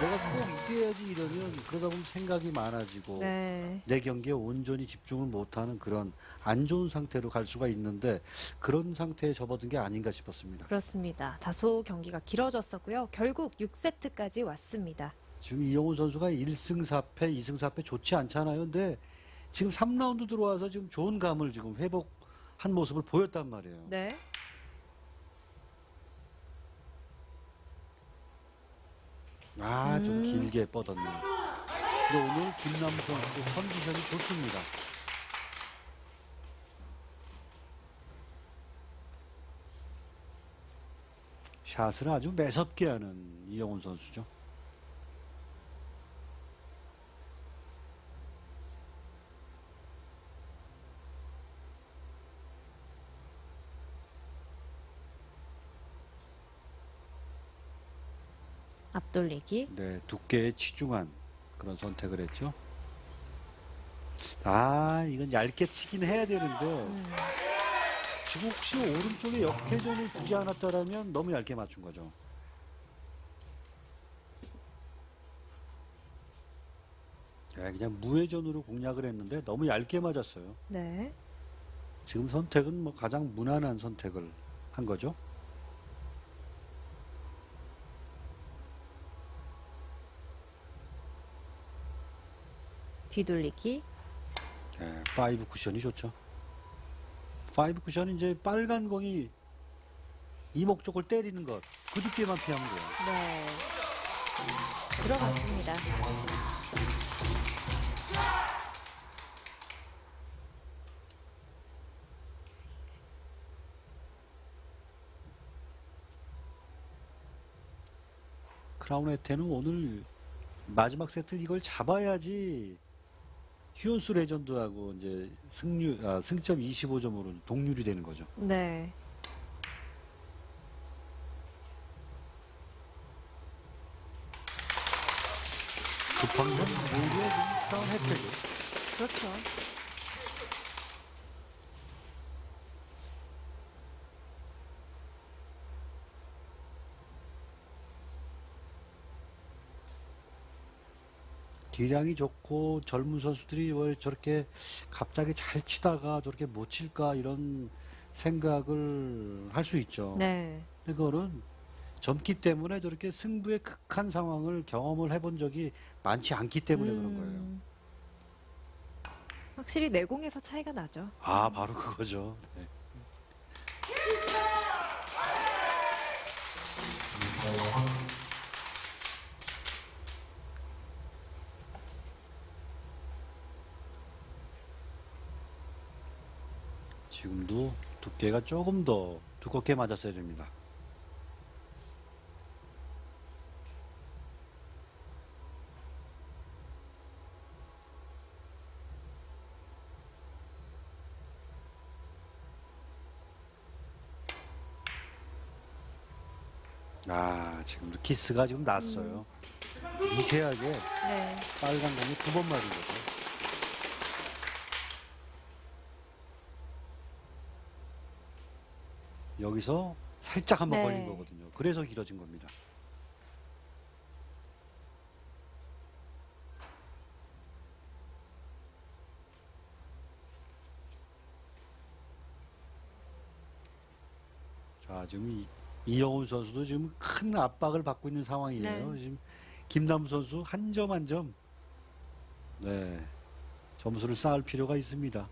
내가 꼭 이겨야지 이러면 그러다 보면 생각이 많아지고 네. 내 경기에 온전히 집중을 못하는 그런 안 좋은 상태로 갈 수가 있는데 그런 상태에 접어든 게 아닌가 싶었습니다. 그렇습니다. 다소 경기가 길어졌었고요. 결국 6세트까지 왔습니다. 지금 이영훈 선수가 1승 4패, 2승 4패 좋지 않잖아요. 근데 지금 3라운드 들어와서 지금 좋은 감을 지금 회복한 모습을 보였단 말이에요. 네. 아, 좀 음. 길게 뻗었네요. 근데 오늘 김남수 선수도 컨디션이 좋습니다. 샷을 아주 매섭게 하는 이영훈 선수죠. 돌리기. 네, 두께에 치중한 그런 선택을 했죠. 아, 이건 얇게 치긴 해야 되는데 음, 지금 혹시 오른쪽에 역회전을 주지 않았다라면 너무 얇게 맞춘 거죠. 네, 그냥 무회전으로 공략을 했는데 너무 얇게 맞았어요. 네. 지금 선택은 뭐 가장 무난한 선택을 한 거죠. 뒤돌리기. 네, 파이브 쿠션이 좋죠. 파이브 쿠션은 이제 빨간 공이 이목 쪽을 때리는 것, 그 두께만 피하면 돼요. 네. 들어갔습니다. 크라운 에테는 오늘 마지막 세트 이걸 잡아야지 휴온스 레전드하고 이제 승률 아, 승점 25점으로 동률이 되는 거죠. 네. 급한 건 지금 크라운 혜택이 그렇죠. 기량이 좋고 젊은 선수들이 왜 저렇게 갑자기 잘 치다가 저렇게 못 칠까 이런 생각을 할 수 있죠. 네. 근데 그거는 젊기 때문에 저렇게 승부의 극한 상황을 경험을 해본 적이 많지 않기 때문에 그런 거예요. 음, 확실히 내공에서 차이가 나죠. 아, 바로 그거죠. 네. 지금도 두께가 조금 더 두껍게 맞았어야 됩니다. 아, 지금도 키스가 지금 났어요. 미세하게 네. 빨간 공이 두 번 맞은 거죠. 여기서 살짝 한번 네. 걸린 거거든요. 그래서 길어진 겁니다. 자, 지금 이, 이영훈 선수도 지금 큰 압박을 받고 있는 상황이에요. 네. 지금 김남수 선수 한 점 한 점, 네, 점수를 쌓을 필요가 있습니다.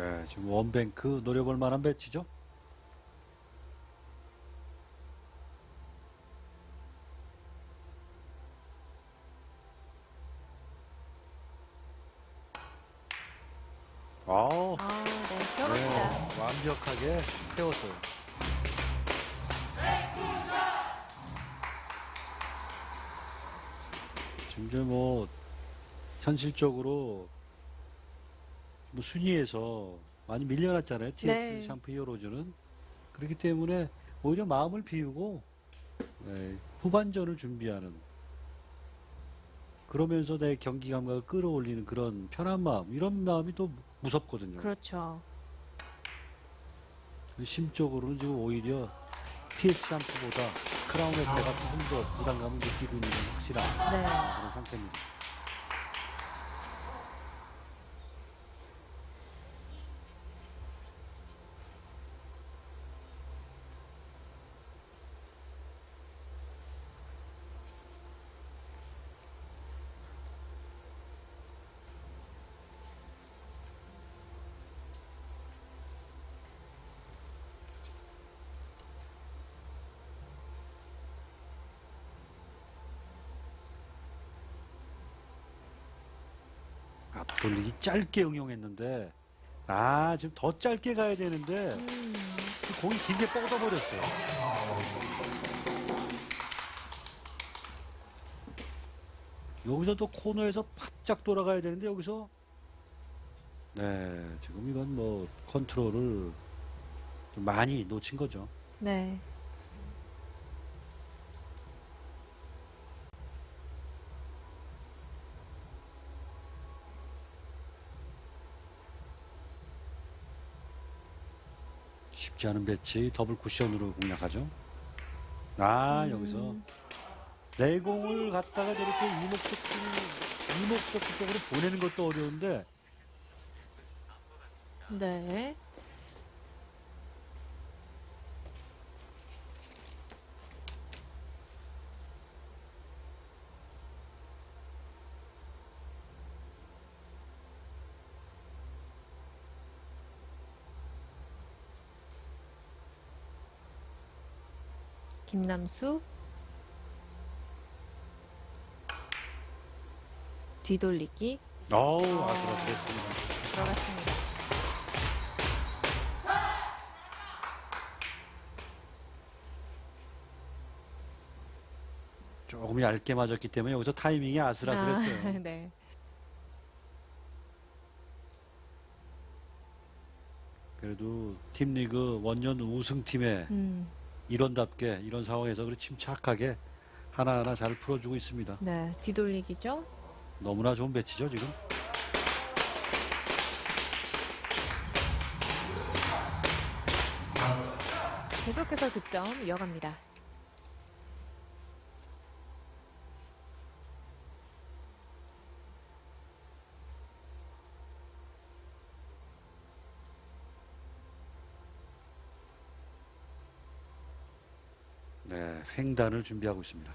네, 지금 원뱅크 노려볼 만한 배치죠? 아우, 아, 네. 네, 들어갑니다. 완벽하게 태웠어요. 지금 이제 뭐 현실적으로 뭐 순위에서 많이 밀려났잖아요. TS 네. 샴푸 히어로즈는 그렇기 때문에 오히려 마음을 비우고 예, 후반전을 준비하는 그러면서 내 경기 감각을 끌어올리는 그런 편한 마음 이런 마음이 또 무섭거든요. 그렇죠. 심적으로는 지금 오히려 TS 샴푸보다 크라운 혜태가 조금 더 부담감을 느끼고 있는 건 확실한 네. 그런 상태입니다. 앞돌리기 짧게 응용했는데 아 지금 더 짧게 가야 되는데 음, 지금 공이 길게 뻗어버렸어요. 여기서 또 코너에서 바짝 돌아가야 되는데 여기서 네 지금 이건 뭐 컨트롤을 좀 많이 놓친 거죠. 네. 쉽지 않은 배치 더블 쿠션으로 공략하죠. 아 음, 여기서 내공을 갖다가 저렇게 이목적 이목적 쪽으로 보내는 것도 어려운데 네. 김남수 뒤돌리기 어우 아. 아슬아슬했습니다. 들어갔습니다. 조금 얇게 맞았기 때문에 여기서 타이밍이 아슬아슬했어요. 아, 네. 그래도 팀 리그 원년 우승팀의 음, 일원답게 이런 상황에서 그렇게 침착하게 하나하나 잘 풀어주고 있습니다. 네. 뒤돌리기죠. 너무나 좋은 배치죠 지금. 계속해서 득점 이어갑니다. 네, 횡단을 준비하고 있습니다.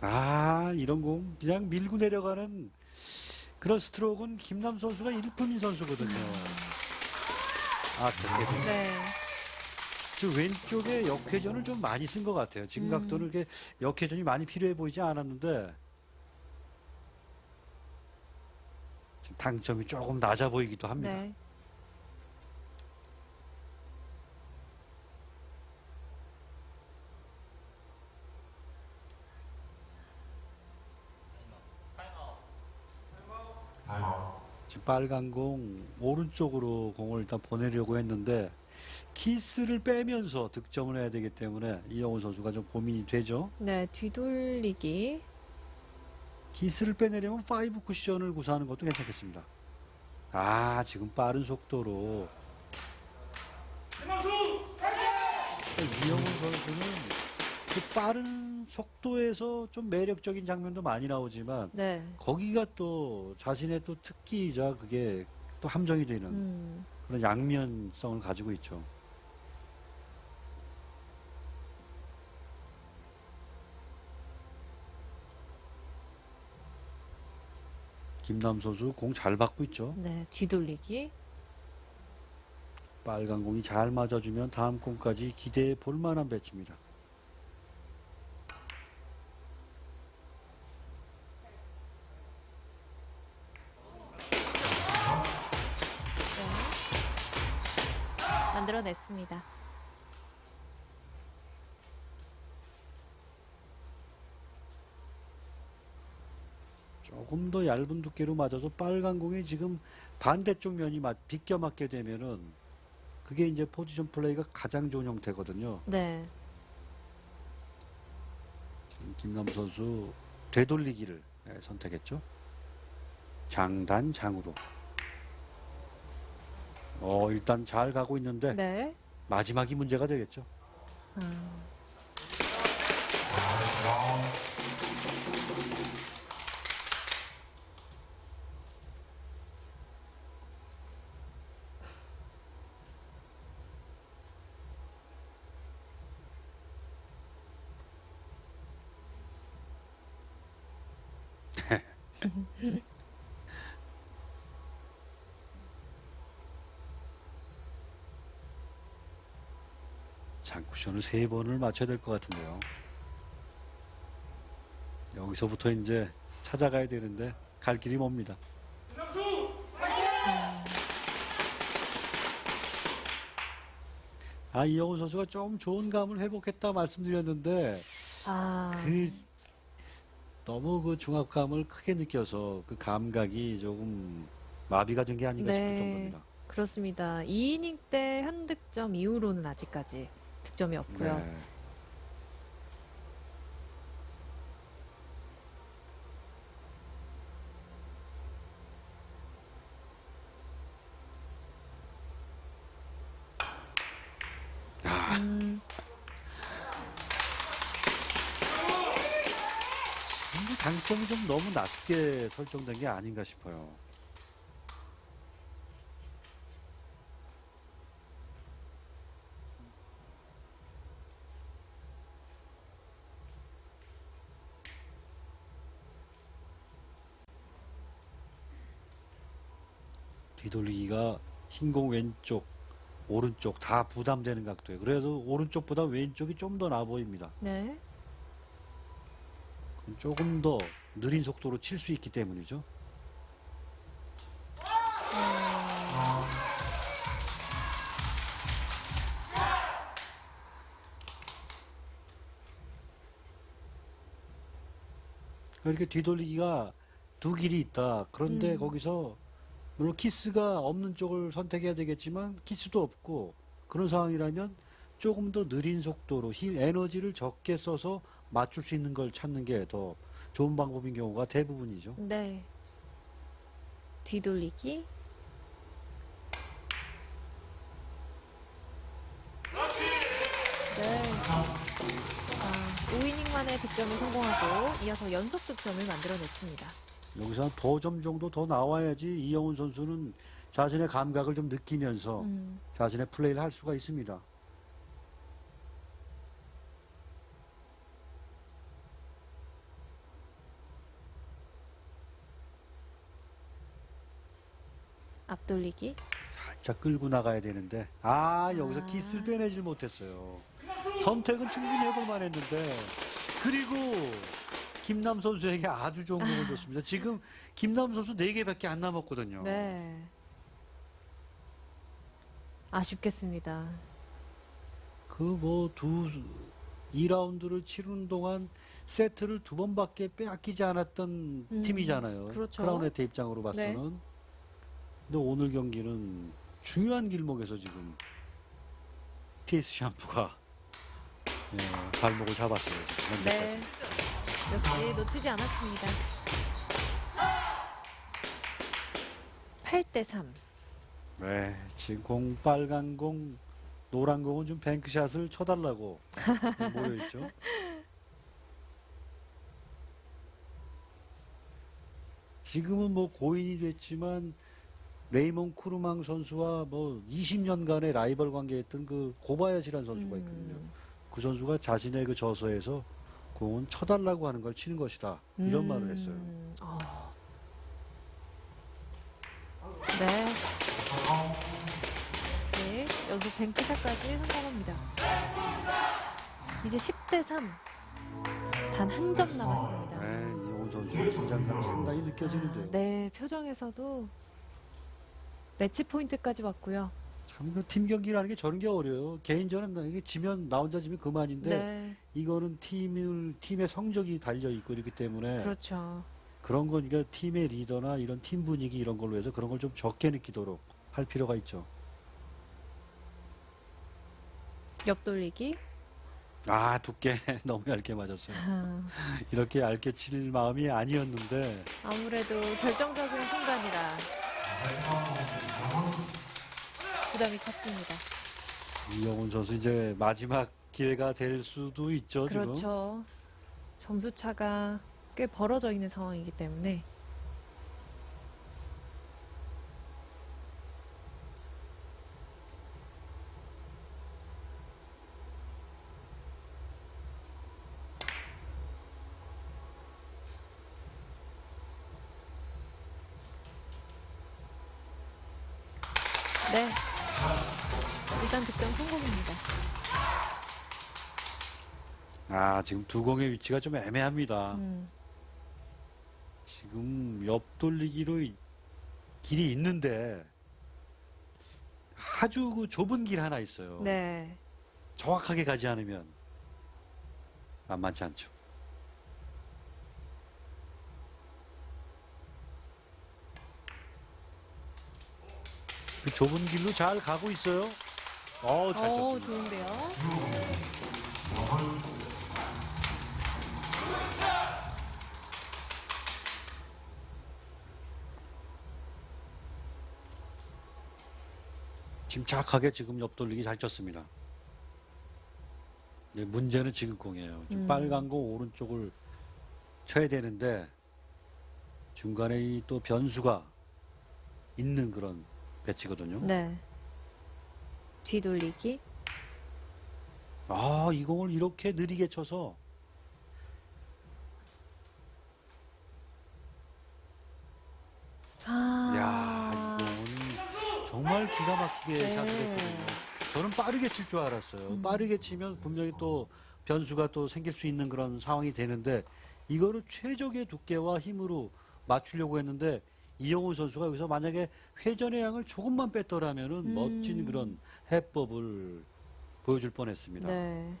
아, 이런 공 그냥 밀고 내려가는 그런 스트로크는 김남 선수가 일품인 선수거든요. 아, 근데 네. 지금 왼쪽에 역회전을 좀 많이 쓴 것 같아요. 지금 음. 각도는 이렇게 역회전이 많이 필요해 보이지 않았는데 지금 당점이 조금 낮아 보이기도 합니다. 네. 빨간 공 오른쪽으로 공을 일단 보내려고 했는데 키스를 빼면서 득점을 해야 되기 때문에 이영훈 선수가 좀 고민이 되죠. 네. 뒤돌리기. 키스를 빼내려면 파이브 쿠션을 구사하는 것도 괜찮겠습니다. 아 지금 빠른 속도로 이영훈 선수는 그 빠른 속도에서 좀 매력적인 장면도 많이 나오지만 네. 거기가 또 자신의 또 특기이자 그게 또 함정이 되는 음, 그런 양면성을 가지고 있죠. 김남 선수 공 잘 받고 있죠. 네. 뒤돌리기. 빨간 공이 잘 맞아주면 다음 공까지 기대해 볼 만한 배치입니다. 같습니다. 조금 더 얇은 두께로 맞아서 빨간 공이 지금 반대쪽 면이 비껴 맞게 되면은 그게 이제 포지션 플레이가 가장 좋은 형태거든요. 네. 김남 선수 되돌리기를 네, 선택했죠. 장단 장으로. 어 일단 잘 가고 있는데 네. 마지막이 문제가 되겠죠. 음. 장쿠션을 세 번을 맞춰야 될 것 같은데요. 여기서부터 이제 찾아가야 되는데 갈 길이 멉니다. 아 이영훈 선수가 좀 좋은 감을 회복했다 말씀드렸는데 아. 그 너무 그 중압감을 크게 느껴서 그 감각이 조금 마비가 된 게 아닌가 싶을 네. 정도입니다. 그렇습니다. 2이닝 때 한 득점 이후로는 아직까지 득점이 없고요. 네. 아, 음, 근데 당점이 좀 너무 낮게 설정된 게 아닌가 싶어요. 뒤돌리기가 흰 공 왼쪽, 오른쪽 다 부담되는 각도예요. 그래도 오른쪽보다 왼쪽이 좀 더 나아 보입니다. 네. 그럼 조금 더 느린 속도로 칠 수 있기 때문이죠. 어, 이렇게 뒤돌리기가 두 길이 있다. 그런데 음. 거기서 물론 키스가 없는 쪽을 선택해야 되겠지만 키스도 없고 그런 상황이라면 조금 더 느린 속도로 힘 에너지를 적게 써서 맞출 수 있는 걸 찾는 게 더 좋은 방법인 경우가 대부분이죠. 네. 뒤돌리기. 네. 아, 5이닝 만에 득점에 성공하고 이어서 연속 득점을 만들어냈습니다. 여기서 더점 정도 더 나와야지 이영훈 선수는 자신의 감각을 좀 느끼면서 음, 자신의 플레이를 할 수가 있습니다. 앞돌리기. 살짝 끌고 나가야 되는데 아 여기서 아. 키스를 빼내질 못했어요. 선택은 충분히 해볼 만했는데 그리고 김남 선수에게 아주 좋은 공을 줬습니다. 지금 김남 선수 4개밖에 안 남았거든요. 네. 아쉽겠습니다. 그 뭐 두 2라운드를 치르는 동안 세트를 두 번밖에 빼앗기지 않았던 음, 팀이잖아요. 그렇죠. 크라운네트 입장으로 봐서는. 네. 근데 오늘 경기는 중요한 길목에서 지금 TS 샴푸가 예, 발목을 잡았어요. 지금 현재까지. 네. 역시 놓치지 않았습니다. 8대 3. 네, 지금 공 빨간 공, 노란 공은 좀 뱅크샷을 쳐달라고 모여 있죠. 지금은 뭐 고인이 됐지만 레이몬 쿠르망 선수와 뭐 20년간의 라이벌 관계했던 그 고바야시라는 선수가 있거든요. 음. 그 선수가 자신의 그 저서에서 공은 쳐달라고 하는 걸 치는 것이다. 이런 음. 말을 했어요. 어. 네. 역시 연속 뱅크샷까지 성공합니다. 이제 10대 3. 단 한 점 남았습니다. 네, 이용훈 선수의 긴장감이 상당히 느껴지는데요. 네, 표정에서도 매치 포인트까지 왔고요. 참 그 팀 경기라는 게 저런 게 어려요. 개인전은 나- 이게 지면 나 혼자 지면 그만인데 네, 이거는 팀을 팀의 성적이 달려 있고 이렇기 때문에 그렇죠. 그런 건 이게 팀의 리더나 이런 팀 분위기 이런 걸로 해서 그런 걸 좀 적게 느끼도록 할 필요가 있죠. 옆돌리기. 아 두께 너무 얇게 맞았어요. 아, 이렇게 얇게 칠 마음이 아니었는데 아무래도 결정적인 순간이라 부담이 컸습니다. 이영훈 선수 이제 마지막 기회가 될 수도 있죠 지금. 그렇죠. 점수 차가 꽤 벌어져 있는 상황이기 때문에 아 지금 두 공의 위치가 좀 애매합니다. 음, 지금 옆 돌리기로 이- 길이 있는데 아주 그 좁은 길 하나 있어요. 네. 정확하게 가지 않으면 만만치 않죠. 그 좁은 길로 잘 가고 있어요. 어, 잘 어, 쳤습니다. 좋은데요. 침착하게 지금 옆 돌리기 잘 쳤습니다. 네, 문제는 지금 공이에요. 지금 음. 빨간 공 오른쪽을 쳐야 되는데 중간에 이 또 변수가 있는 그런 배치거든요. 네. 뒤돌리기. 아, 이 공을 이렇게 느리게 쳐서 아. 야, 정말 기가 막히게 네. 샷을 했거든요. 저는 빠르게 칠 줄 알았어요. 음. 빠르게 치면 분명히 또 변수가 또 생길 수 있는 그런 상황이 되는데 이거를 최적의 두께와 힘으로 맞추려고 했는데 이영호 선수가 여기서 만약에 회전의 양을 조금만 뺐더라면은 음. 멋진 그런 해법을 보여줄 뻔했습니다. 네.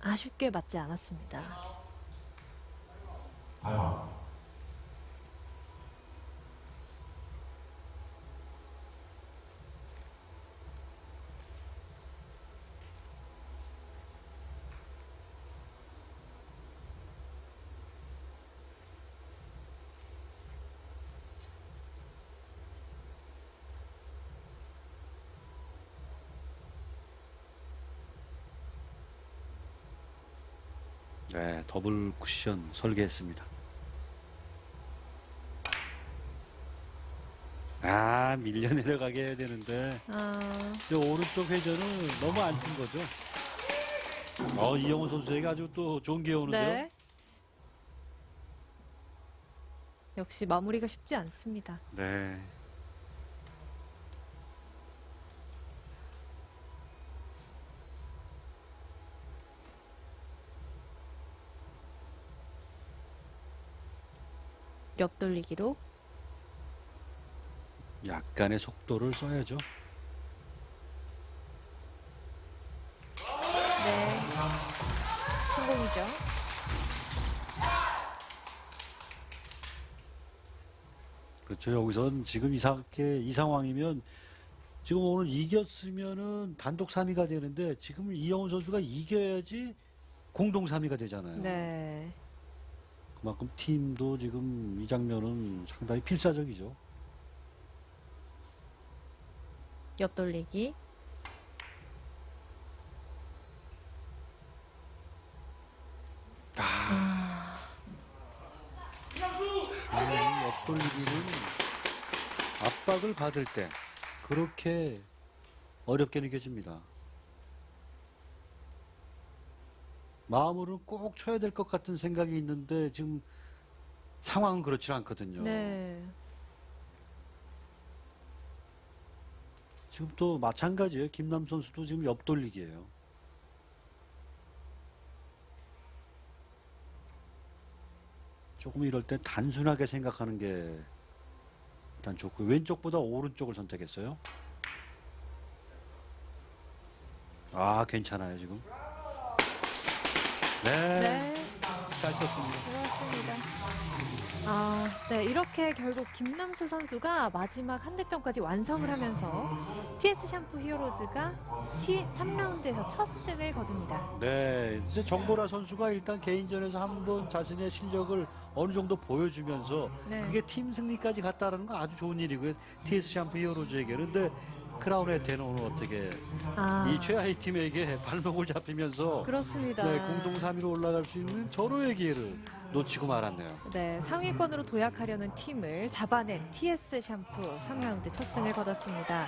아쉽게 맞지 않았습니다. 네, 더블 쿠션 설계했습니다. 아, 밀려 내려가게 해야 되는데 아, 저 오른쪽 회전을 너무 안 쓴 거죠. 어, 이영호 선수에게 아주 또 좋은 기회 오는데요. 네. 역시 마무리가 쉽지 않습니다. 네. 옆돌리기로. 약간의 속도를 써야죠. 네. 성공이죠. 그렇죠. 여기선 지금 이상하게 이 상황이면 지금 오늘 이겼으면은 단독 3위가 되는데 지금 이영호 선수가 이겨야지 공동 3위가 되잖아요. 네. 그만큼 팀도 지금 이 장면은 상당히 필사적이죠. 옆 돌리기. 아, 아, 이 옆돌리기는 압박을 받을 때 그렇게 어렵게 느껴집니다. 마음으로는 꼭 쳐야 될 것 같은 생각이 있는데 지금 상황은 그렇지 않거든요. 네. 지금 또 마찬가지예요. 김남 선수도 지금 옆돌리기예요. 조금 이럴 때 단순하게 생각하는 게 일단 좋고 왼쪽보다 오른쪽을 선택했어요. 아 괜찮아요 지금. 네. 네. 잘 썼습니다. 그렇습니다. 아, 네. 이렇게 결국 김남수 선수가 마지막 한 득점까지 완성을 하면서 TS 샴푸 히어로즈가 T 3라운드에서 첫 승을 거둡니다. 네, 이제 정보라 선수가 일단 개인전에서 한번 자신의 실력을 어느 정도 보여주면서 네. 그게 팀 승리까지 갔다라는 건 아주 좋은 일이고요. TS 샴푸 히어로즈에게는 근데 크라운 헤테는 오늘 어떻게 아, 이 최하위 팀에게 발목을 잡히면서 그렇습니다. 네, 공동 3위로 올라갈 수 있는 절호의 기회를 놓치고 말았네요. 네, 상위권으로 도약하려는 팀을 잡아낸 TS 샴푸 3라운드 첫 승을 거뒀습니다.